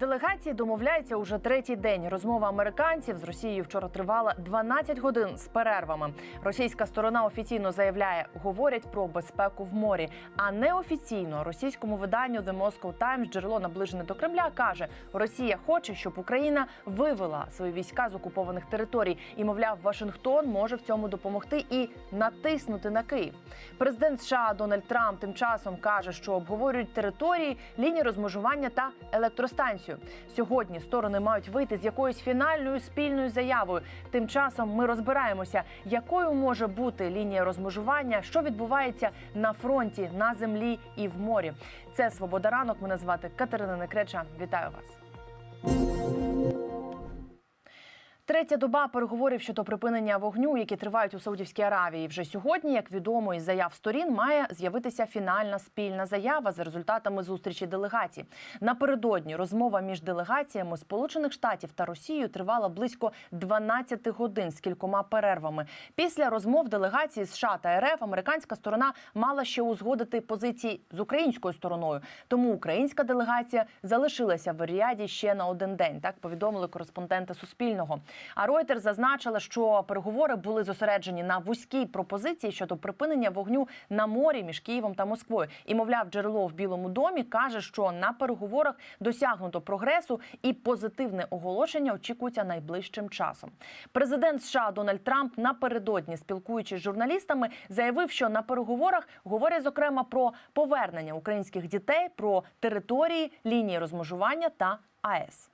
Делегації домовляються уже третій день. Розмова американців з Росією вчора тривала 12 годин з перервами. Російська сторона офіційно заявляє, говорять про безпеку в морі. А неофіційно російському виданню The Moscow Times джерело наближене до Кремля каже: Росія хоче, щоб Україна вивела свої війська з окупованих територій. І мовляв, Вашингтон може в цьому допомогти і натиснути на Київ. Президент США Дональд Трамп тим часом каже, що обговорюють території, лінії розмежування та електростанцію. Сьогодні сторони мають вийти з якоюсь фінальною спільною заявою. Тим часом ми розбираємося, якою може бути лінія розмежування, що відбувається на фронті, на землі і в морі. Це свобода ранок. Мене звати Катерина Некреча. Вітаю вас. Третя доба переговорів щодо припинення вогню, які тривають у Саудівській Аравії. Вже сьогодні, як відомо із заяв сторін, має з'явитися фінальна спільна заява за результатами зустрічі делегацій. Напередодні розмова між делегаціями Сполучених Штатів та Росією тривала близько 12 годин з кількома перервами. Після розмов делегації США та РФ американська сторона мала ще узгодити позиції з українською стороною. Тому українська делегація залишилася в Ріаді ще на один день. Так повідомили кореспонденти Суспільного. А Reuters зазначила, що переговори були зосереджені на вузькій пропозиції щодо припинення вогню на морі між Києвом та Москвою. І мовляв, джерело в Білому домі каже, що на переговорах досягнуто прогресу і позитивне оголошення очікується найближчим часом. Президент США Дональд Трамп напередодні, спілкуючись з журналістами, заявив, що на переговорах говорять зокрема про повернення українських дітей, про території, лінії розмежування та АЕС.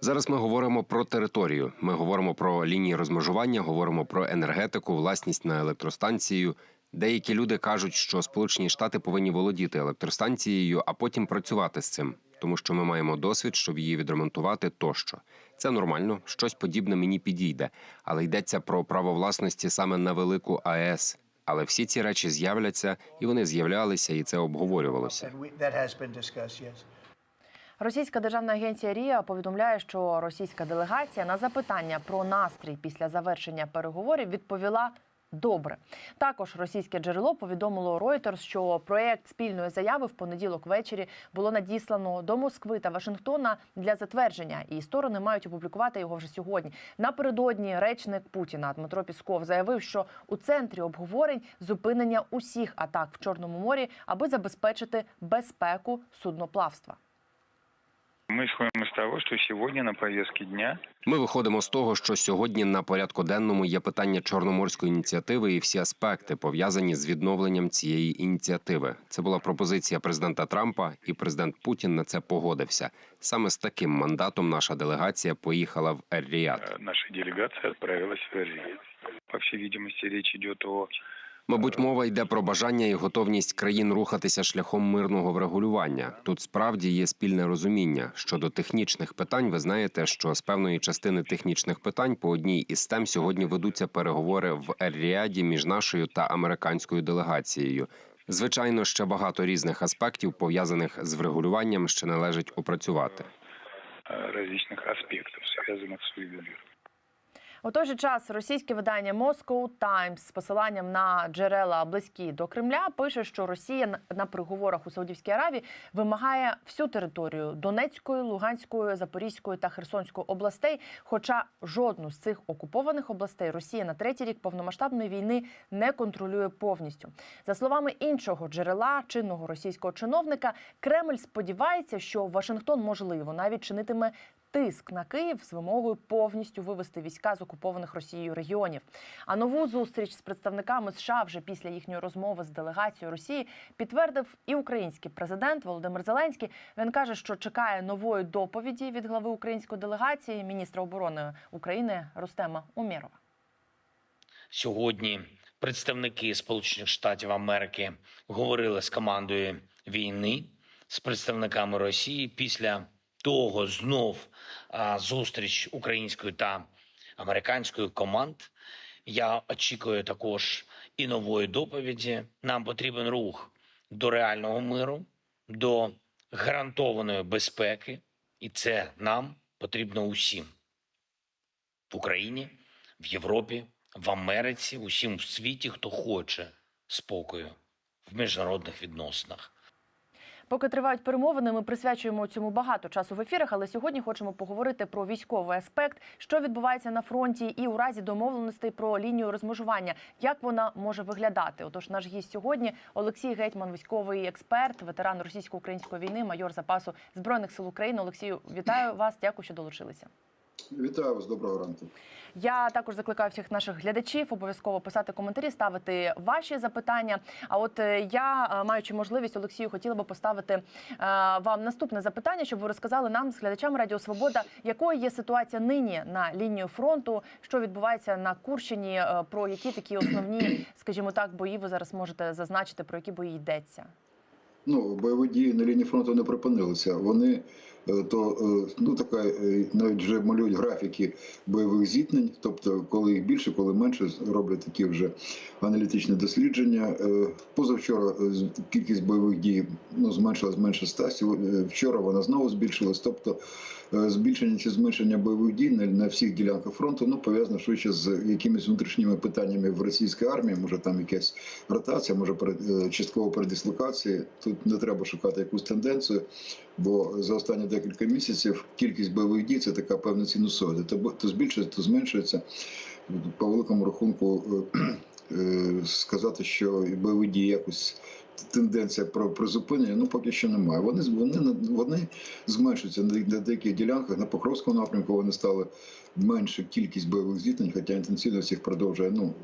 Зараз ми говоримо про територію. Ми говоримо про лінії розмежування, говоримо про енергетику, власність на електростанцію. Деякі люди кажуть, що Сполучені Штати повинні володіти електростанцією, а потім працювати з цим, тому що ми маємо досвід, щоб її відремонтувати тощо. Це нормально, щось подібне мені підійде, але йдеться про право власності саме на велику АЕС. Але всі ці речі з'являться, і вони з'являлися, і це обговорювалося. Російська державна агенція Рія повідомляє, що російська делегація на запитання про настрій після завершення переговорів відповіла. Добре, також російське джерело повідомило Reuters, що проект спільної заяви в понеділок ввечері було надіслано до Москви та Вашингтона для затвердження, і сторони мають опублікувати його вже сьогодні. Напередодні речник Путіна Дмитро Пісков заявив, що у центрі обговорень зупинення усіх атак в Чорному морі, аби забезпечити безпеку судноплавства. Мы исходим из того, что сегодня на повестке дня Ми виходимо з того, що сьогодні на порядку денному є питання чорноморської ініціативи і всі аспекти пов'язані з відновленням цієї ініціативи. Це була пропозиція президента Трампа, і президент Путін на це погодився. Саме з таким мандатом наша делегація поїхала в Ер-Ріад. э, наша делегация отправилась в Эр-Рияд. По всей видимости, речь идет о Мабуть, мова йде про бажання і готовність країн рухатися шляхом мирного врегулювання. Тут справді є спільне розуміння щодо технічних питань. Ви знаєте, що з певної частини технічних питань по одній із тем сьогодні ведуться переговори в Ер-Ріаді між нашою та американською делегацією. Звичайно, ще багато різних аспектів пов'язаних з врегулюванням ще належить опрацювати. э, различных аспектов, связанных с урегулированием. У той же час російське видання Moscow Times з посиланням на джерела близькі до Кремля пише, що Росія на- переговорах у Саудівській Аравії вимагає всю територію Донецької, Луганської, Запорізької та Херсонської областей. Хоча жодну з цих окупованих областей Росія на третій рік повномасштабної війни не контролює повністю. За словами іншого джерела чинного російського чиновника, Кремль сподівається, що Вашингтон можливо навіть чинитиме тиск на Київ з вимогою повністю вивести війська з окупованих Росією регіонів. А нову зустріч з представниками США вже після їхньої розмови з делегацією Росії підтвердив і український президент Володимир Зеленський. Він каже, що чекає нової доповіді від глави української делегації міністра оборони України Рустема Умєрова. Сьогодні представники Сполучених Штатів Америки говорили з командою війни, з представниками Росії. Після того знов зустріч української та американської команд. Я очікую також і нової доповіді. Нам потрібен рух до реального миру, до гарантованої безпеки, і це нам потрібно усім в Україні, в Європі, в Америці, усім в світі, хто хоче спокою в міжнародних відносинах. Поки тривають перемовини, ми присвячуємо цьому багато часу в ефірах. Але сьогодні хочемо поговорити про військовий аспект, що відбувається на фронті, і у разі домовленостей про лінію розмежування, як вона може виглядати. Отож, наш гість сьогодні Олексій Гетьман, військовий експерт, ветеран російсько-української війни, майор запасу збройних сил України. Олексію, вітаю вас. Дякую, що долучилися. Вітаю вас, доброго ранку. Я також закликаю всіх наших глядачів обов'язково писати коментарі, ставити ваші запитання. А от е, я, е, маючи можливість, Олексію, хотіла би поставити е, вам наступне запитання, щоб ви розказали нам з глядачами Радіо Свобода, якою є ситуація нині на лінію фронту, що відбувається на Курщині, про які такі основні, скажімо так, бої ви зараз можете зазначити, про які бої йдеться. Ну, бойові дії на лінії фронту не припинилися. Вони то е, ну така е, навіть вже малюють графіки бойових зіткнень, тобто коли їх більше, коли менше, роблять такі вже аналітичні дослідження. Е, Позавчора е, кількість бойових дій ну, зменшилась менше 100, е, Вчора вона знову збільшилась. Тобто е, збільшення чи зменшення бойових дій на, всіх ділянках фронту ну пов'язано швидше з якимись внутрішніми питаннями в російській армії. Може там якась ротація, може е, частково передислокації. Тут не треба шукати якусь тенденцію, бо за останні декілька місяців кількість бойових дій це така певна синусоїда. То, збільшується, то зменшується. По великому рахунку е, е, сказати, що бойові дії якось. Тенденція про призупинення, ну поки що немає. Вони вони вони зменшуються на деяких ділянках. На Покровському напрямку вони стали менше кількість бойових зіткнень, хоча інтенсивність їх продовжує. Ну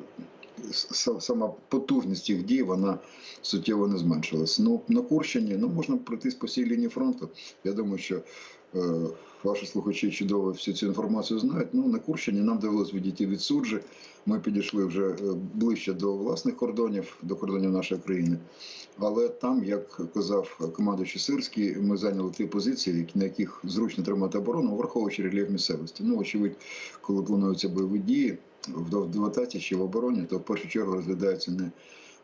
сама потужність їх дій вона суттєво не зменшилась. Ну на Курщині ну можна пройтись по всій лінії фронту. Я думаю, що е, ваші слухачі чудово всю цю інформацію знають. Ну на Курщині нам довелось відійти від суджі. Ми підійшли вже е, ближче до власних кордонів, до кордонів нашої країни. Але там, як казав командуючий Сирський, ми зайняли ті позиції, на яких зручно тримати оборону, враховуючи рельєф місцевості. Ну, очевидь, коли плануються бойові дії в атаці чи в обороні, то в першу чергу розглядаються не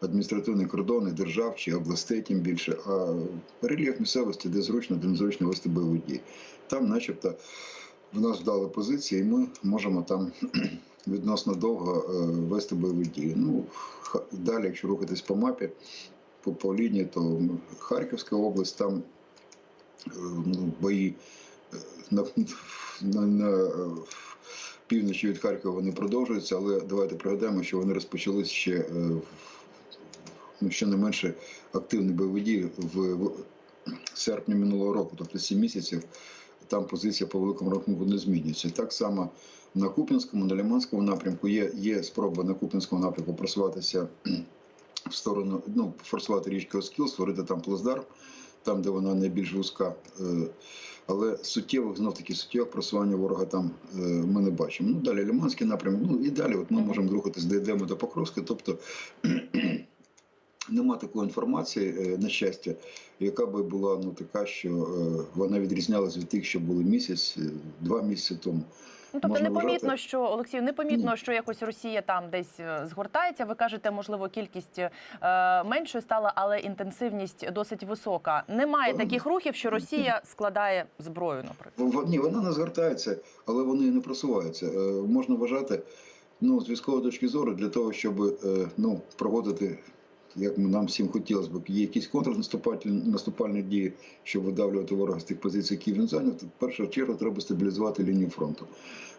адміністративні кордони держав чи областей, тим більше, а рельєф місцевості, де зручно, де незручно вести бойові дії. Там, начебто, в нас вдали позиції, і ми можемо там відносно довго е, вести бойові дії. Ну, далі, якщо рухатись по мапі, по, по лінії, то Харківська область, там е, ну, бої е, на, на, на півночі від Харкова вони продовжуються, але давайте пригадаємо, що вони розпочались ще е, ну, ще не менше активні бойові дії в, серпні минулого року, тобто 7 місяців. Там позиція по великому рахунку не змінюється. Так само на Куп'янському, на Лиманському напрямку є, є спроба на Куп'янському напрямку просуватися в сторону, ну, форсувати річку Оскіл, створити там плацдарм, там, де вона найбільш вузька. Е, Але суттєвих, знов таки суттєвих просування ворога там е, ми не бачимо. Ну, далі Лиманський напрямок, ну і далі от ми можемо рухатись, де йдемо до Покровська. Тобто нема такої інформації, е, на щастя, яка би була ну, така, що вона відрізнялась від тих, що були місяць, два місяці тому. Ну тобто Можна непомітно, вважати- що Олексію, непомітно, Ні. що якось Росія там десь е, згортається. Ви кажете, можливо, кількість е, меншою стала, але інтенсивність досить висока. Немає Ага. таких рухів, що Росія складає зброю, наприклад. В- Ні, вона не звертається, але вони не просуваються. Е, Можна вважати, ну, з військової точки зору, для того, щоб е, ну, проводити, як нам всім хотілося б, є якісь контрнаступальні наступальні дії, щоб видавлювати ворога з тих позицій, які він зайняв, то в першу чергу треба стабілізувати лінію фронту.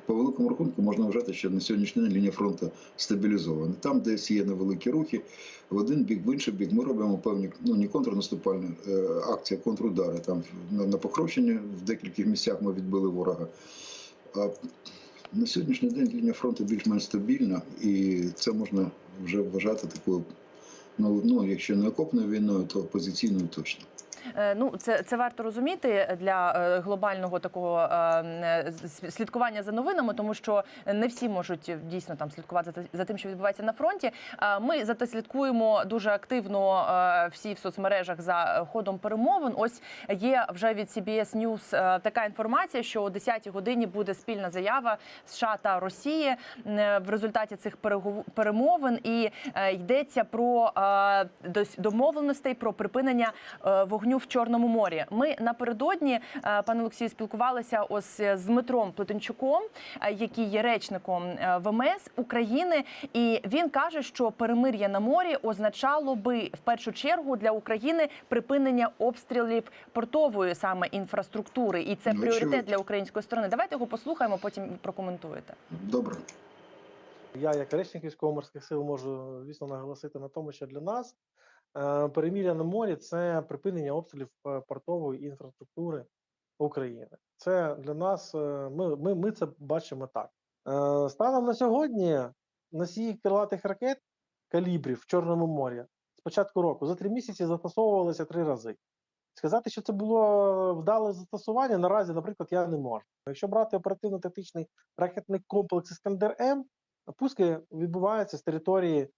По великому рахунку можна вважати, що на сьогоднішній день лінія фронту стабілізована. Там, десь є невеликі рухи, в один бік, в інший бік, ми робимо певні ну не контрнаступальні е, акції, а контрудари. Там на, Покровщині в декількох місцях ми відбили ворога. А на сьогоднішній день лінія фронту більш-менш стабільна, і це можна вже вважати такою, ну, ну якщо не окопною війною, то опозиційною точно. Е, Ну, це, це варто розуміти для е, глобального такого е, слідкування за новинами, тому що не всі можуть дійсно там слідкувати за, тим, що відбувається на фронті. Ми зате слідкуємо дуже активно всі в соцмережах за ходом перемовин. Ось є вже від CBS News така інформація, що о 10-й годині буде спільна заява США та Росії в результаті цих перемовин, і йдеться про домовленостей про припинення вогню вогню в Чорному морі. Ми напередодні, е, пане Олексію, спілкувалися ось з Дмитром Плетенчуком, е, який є речником е, ВМС України, і він каже, що перемир'я на морі означало би в першу чергу для України припинення обстрілів портової саме інфраструктури, і це Ну, пріоритет для української сторони. Давайте його послухаємо, потім прокоментуєте. Добре. Я, як речник військово-морських сил, можу звісно наголосити на тому, що для нас е, перемір'я на морі це припинення обстрілів е, портової інфраструктури України. Це для нас е, ми, ми, ми це бачимо так. Е, станом на сьогодні носії крилатих ракет калібрів в Чорному морі з початку року за три місяці застосовувалися три рази. Сказати, що це було вдале застосування, наразі, наприклад, я не можу. Якщо брати оперативно-тактичний ракетний комплекс Іскандер М, пуски відбуваються з території е,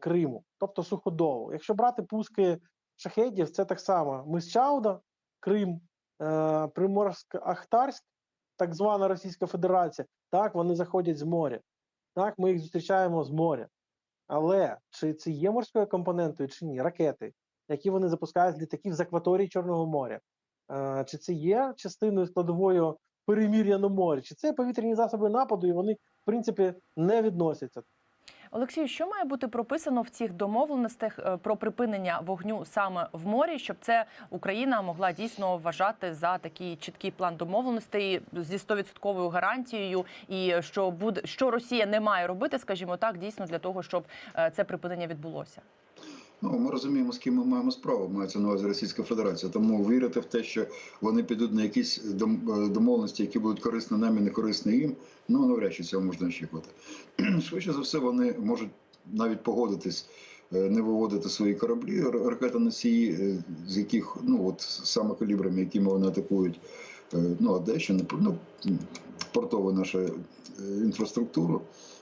Криму, тобто суходолу. Якщо брати пуски шахедів, це так само мис Чауда, Крим, е, Приморськ-Ахтарськ, так звана Російська Федерація. Так, вони заходять з моря. Так, ми їх зустрічаємо з моря. Але чи це є морською компонентою, чи ні? Ракети, які вони запускають з літаків з акваторії Чорного моря. Е, чи це є частиною складовою перемір'я на морі, чи це повітряні засоби нападу, і вони, в принципі, не відносяться. Олексію, що має бути прописано в цих домовленостях е, про припинення вогню саме в морі, щоб це Україна могла дійсно вважати за такий чіткий план домовленостей зі 100% гарантією, і що буде що Росія не має робити, скажімо так, дійсно для того, щоб е, це припинення відбулося. Ну, ми розуміємо, з ким ми маємо справу, мається на увазі Російська Федерація. Тому вірити в те, що вони підуть на якісь е, домовленості, які будуть корисні нам і не корисні їм, ну навряд чи цього можна очікувати. Швидше за все, вони можуть навіть погодитись. е, Не виводити свої кораблі, ракетоносії, е, з яких ну от саме калібрами, якими вони атакують ну, Одещину, ну, портову нашу інфраструктуру.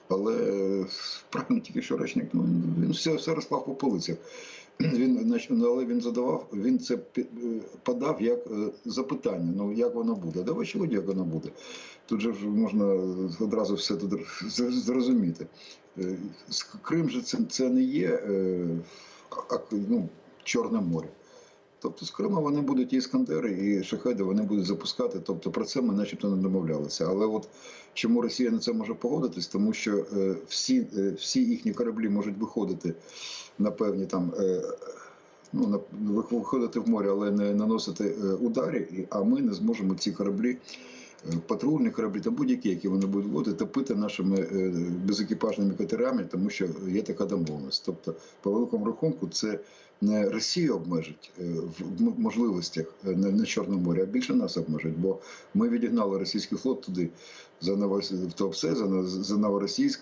Але е, правильно тільки що речник, ну він все, все розклав по полицях. Він ну, але він задавав, він це е, подав як е, запитання. Ну як воно буде? Давай очевидно, як воно буде. Тут же можна одразу все тут зрозуміти. Крим же це, це не є ну, Чорне море. Тобто з Крима вони будуть і іскандери, і шахеди вони будуть запускати. Тобто про це ми начебто не домовлялися. Але от чому Росія на це може погодитись? Тому що е, всі, е, всі їхні кораблі можуть виходити на певні там. Е, Ну, виходити в море, але не наносити ударів, а ми не зможемо ці кораблі, патрульні кораблі та будь-які, які вони будуть водити, топити нашими е, безекіпажними катерами, тому що є така домовленість. Тобто, по великому рахунку, це не Росію обмежить е, в можливостях е, на, Чорному морі, а більше нас обмежить, бо ми відігнали російський флот туди за Новос... в Туапсе, за, Нов- за Новоросійськ,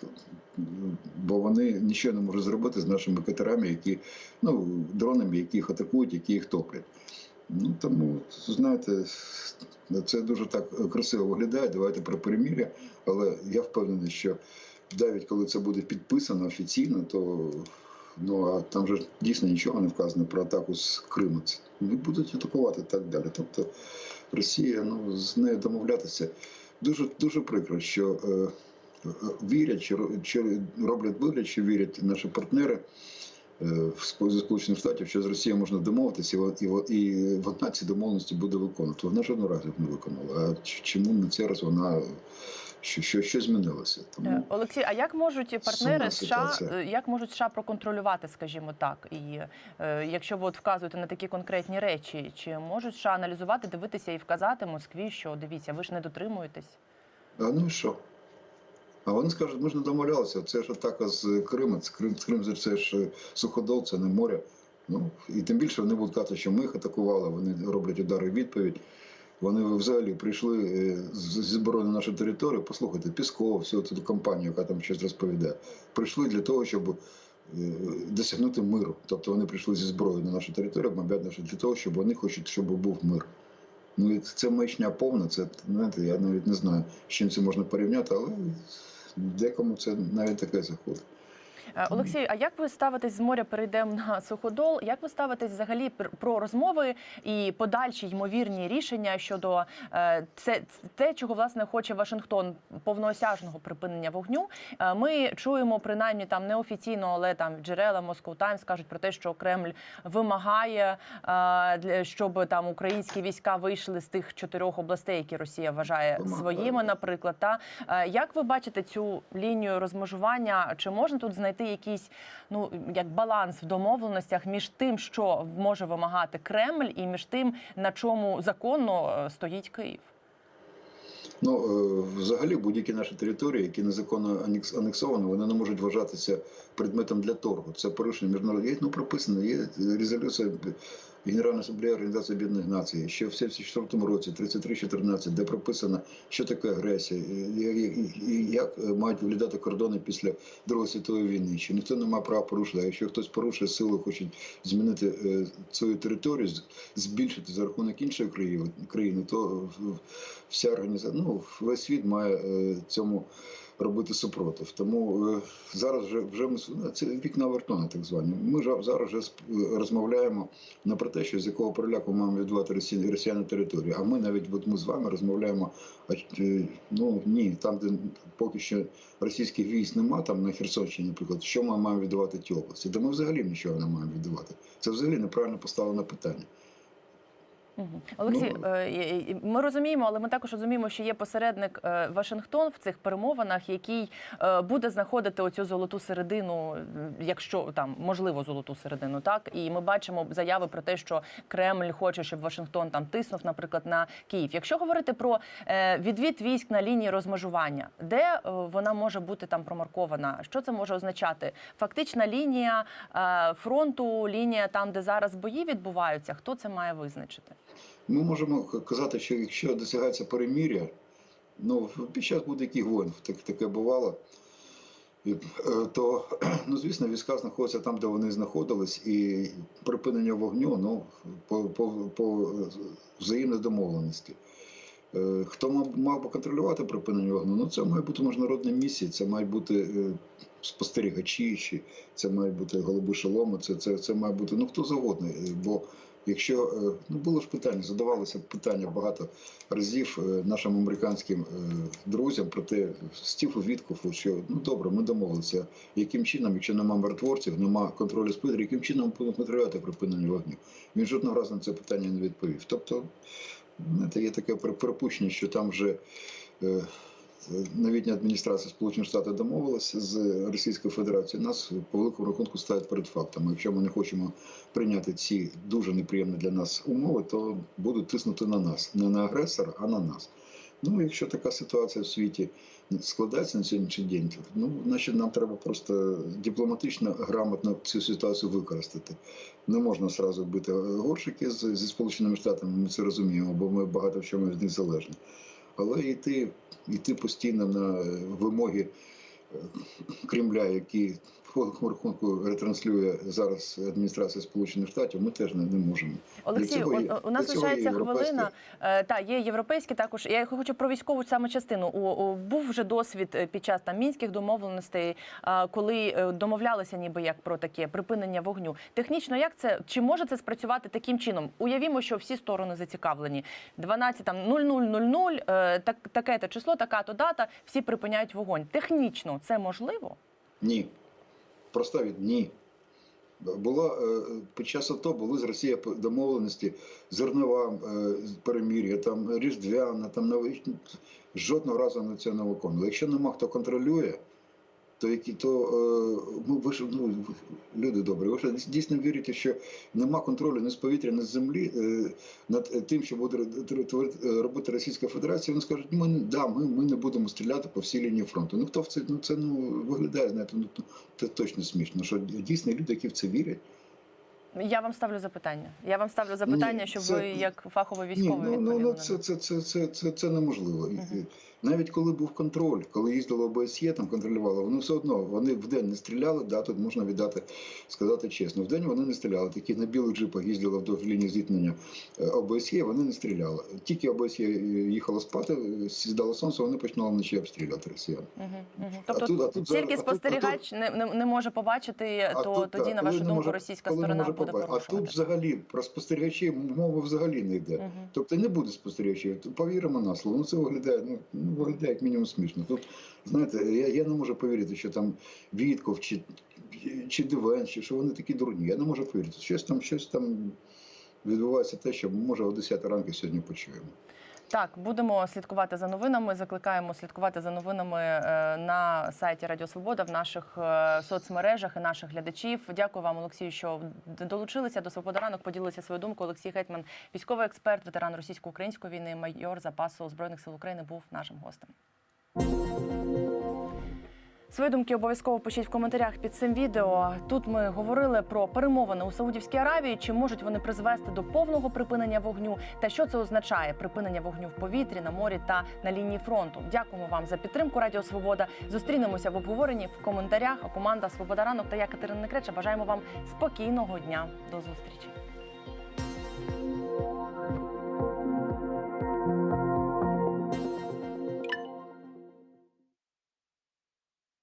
бо вони нічого не можуть зробити з нашими катерами, які ну дронами, які їх атакують, які їх топлять. Ну тому знаєте, це дуже так красиво виглядає. Давайте про перемір'я, але я впевнений, що навіть коли це буде підписано офіційно, то ну а там же дійсно нічого не вказано про атаку з Криму. Не будуть атакувати так далі. Тобто Росія, ну з нею домовлятися дуже дуже прикро, що е, е, вірять, чи, чи роблять вигляд, що вірять наші партнери. Е, В зі Сполучених Штатів, що з Росією можна домовитися, і, і, во- і вона ці домовленості буде виконувати. Вона жодного разу не виконала. А чому на цей раз вона що, що, що змінилося? Е, Тому Олексій, а як можуть партнери США, е, як можуть США проконтролювати, скажімо так, і е, якщо ви от вказуєте на такі конкретні речі, чи можуть США аналізувати, дивитися і вказати Москві, що дивіться, ви ж не дотримуєтесь? А ну і що? А вони скажуть, ми ж не домовлялися, це ж атака з Криму, Крим, Крим це ж суходол, це не море. Ну, і тим більше вони будуть казати, що ми їх атакували, вони роблять удари в відповідь. Вони взагалі прийшли е, зі зброї на нашу територію. Послухайте, Пісков, всю цю компанію, яка там щось розповідає, прийшли для того, щоб е, досягнути миру. Тобто вони прийшли зі зброєю на нашу територію, нашу для того, щоб вони хочуть, щоб був мир. Ну і це маячня повна. Це знаєте, я навіть не знаю, з чим це можна порівняти, але декому це навіть таке заходить. Е, Олексію, а як ви ставитесь з моря? Перейдемо на суходол. Як ви ставитесь взагалі пр- про розмови і подальші ймовірні рішення щодо е, це те, чого власне хоче Вашингтон повноосяжного припинення вогню? Е, Ми чуємо принаймні там неофіційно, але там джерела Moscow Times кажуть про те, що Кремль вимагає, для- щоб там українські війська вийшли з тих чотирьох областей, які Росія вважає своїми, наприклад. Та як ви бачите цю лінію розмежування? Чи можна тут знайти якийсь ну як баланс в домовленостях між тим, що може вимагати Кремль, і між тим, на чому законно е, стоїть Київ? Ну, е, взагалі, будь-які наші території, які незаконно анексовані, вони не можуть вважатися предметом для торгу. Це порушення міжнародного. Ну, прописано, є резолюція Генеральної асамблеї Організації Об'єднаних Націй, ще в 74 році, 33-14, де прописано, що таке агресія, і, як е, мають виглядати кордони після Другої світової війни. Що ніхто не має права порушити. А якщо хтось порушує силу, хоче змінити е, свою територію, збільшити за рахунок іншої країни, країни то вся організація, ну весь світ має е, цьому робити супротив. Тому е, зараз вже вже ми ну, це вікна Вертона, так звані. Ми зараз вже розмовляємо не про те, що з якого переляку маємо відбувати росіян росіяни територію. А ми навіть от ми з вами розмовляємо. А е, ну ні, там де поки що російських військ нема, там на Херсонщині, наприклад, що ми маємо віддавати ті області? Де ми взагалі нічого не маємо віддавати. Це взагалі неправильно поставлене питання. Олексій, Ну, е, ми розуміємо, але ми також розуміємо, що є посередник е, Вашингтон в цих перемовинах, який е, буде знаходити оцю золоту середину, якщо там можливо золоту середину, так і ми бачимо заяви про те, що Кремль хоче, щоб Вашингтон там тиснув, наприклад, на Київ. Якщо говорити про відвід військ на лінії розмежування, де вона може бути там промаркована? Що це може означати? Фактична лінія фронту, лінія там, де зараз бої відбуваються. Хто це має визначити? Ми можемо казати, що якщо досягається перемір'я, ну під час будь-яких воїн так, таке бувало, е, то ну, звісно, війська знаходяться там, де вони знаходились, і припинення вогню ну, по, по, по взаємній домовленості. Е, Хто мав, би контролювати припинення вогню? Ну це має бути міжнародні місії, це мають бути е, спостерігачі, це мають бути голуби шоломи, це, це, це має бути ну хто завгодно. Якщо е, ну було ж питання, задавалося питання багато разів е, нашим американським е, друзям про те, Стіву Віткофу, що ну добре, ми домовилися, яким чином, якщо немає миротворців, немає контролю спидрів, яким чином будемо контролювати припинення вогню. Він жодного разу на це питання не відповів. Тобто, знаєте, є таке припущення, що там вже. Новітня адміністрація Сполучених Штатів домовилася з Російською Федерацією. Нас по великому рахунку ставить перед фактом. Якщо ми не хочемо прийняти ці дуже неприємні для нас умови, то будуть тиснути на нас, не на агресора, а на нас. Ну, якщо така ситуація в світі складається на сьогоднішній день, ну, значить нам треба просто дипломатично, грамотно цю ситуацію використати. Не можна одразу бити горшики зі Сполученими Штатами, ми це розуміємо, бо ми багато в чому від них залежні. Але йти, йти постійно на е, вимоги е, Кремля, які рахунку ретранслює зараз адміністрація Сполучених Штатів, ми теж не, не можемо. Олексій, у, є- у нас лишається європейська- хвилина. Е, та є європейські також. Я хочу про військову саме частину. У, був вже досвід е, під час там мінських домовленостей, е, коли домовлялися, ніби як про таке припинення вогню. Технічно, як це чи може це спрацювати таким чином? Уявімо, що всі сторони зацікавлені. 12 там 0000, е, так таке то число, така то дата. Всі припиняють вогонь. Технічно це можливо? Ні. Проста від ні. Було е, під час АТО були з Росії домовленості зернова е, перемір'я, там різдвяна, там новий жодного разу на це не виконували. Якщо нема хто контролює, то які то е, ми ви ж ну люди добрі, ви ж дійсно вірите, що нема контролю ні з повітря, ні з землі е, над тим, що буде робити Російська Федерація. Вони скажуть, ми да, ми, ми не будемо стріляти по всій лінії фронту. Ну хто в це ну це ну виглядає, знаєте, ну це точно смішно. Що дійсно люди, які в це вірять. Я вам ставлю запитання. Я вам ставлю запитання, Ні, щоб ви як фаховий військовий ну, ну, ну це, це, це, це, це, це неможливо. Навіть коли був контроль, коли їздило ОБСЄ, там контролювало, вони все одно вони вдень не стріляли. Да, тут можна віддати сказати чесно. Вдень вони не стріляли. Такі на білих джипах їздили вдовж лінії зіткнення е, ОБСЄ, вони не стріляли. Тільки ОБСЄ їхало спати, е, сідало сонце, вони починали вночі обстрілювати росіян. Угу, угу. А Тобто тут- а тут зараз- тільки а тут- спостерігач не, не, може побачити, А то тут, тоді, на вашу думку, може- російська сторона може буде побачити. А тут взагалі про спостерігачів мови взагалі не йде. Мгм. Тобто не буде спостерігачів. То Повіримо на слово. Ну це виглядає, ну, ну виглядає як мінімум смішно. Тут знаєте, я, я не можу повірити, що там Вітков чи, чи Дивен, чи що вони такі дурні. Я не можу повірити. Щось там, щось там відбувається те, що може о 10 ранку сьогодні почуємо. Так, будемо слідкувати за новинами. Закликаємо слідкувати за новинами е, на сайті Радіо Свобода в наших е, соцмережах і наших глядачів. Дякую вам, Олексію, що долучилися до Свобода ранок. Поділилися свою думку. Олексій Гетьман, військовий експерт, ветеран російсько-української війни, майор запасу збройних сил України, був нашим гостем. Свої думки обов'язково пишіть в коментарях під цим відео. Тут ми говорили про перемовини у Саудівській Аравії. Чи можуть вони призвести до повного припинення вогню? Та що це означає припинення вогню в повітрі, на морі та на лінії фронту? Дякуємо вам за підтримку. Радіо Свобода. Зустрінемося в обговоренні в коментарях. А команда Свобода ранок та я Катерина Некреча. Бажаємо вам спокійного дня. До зустрічі.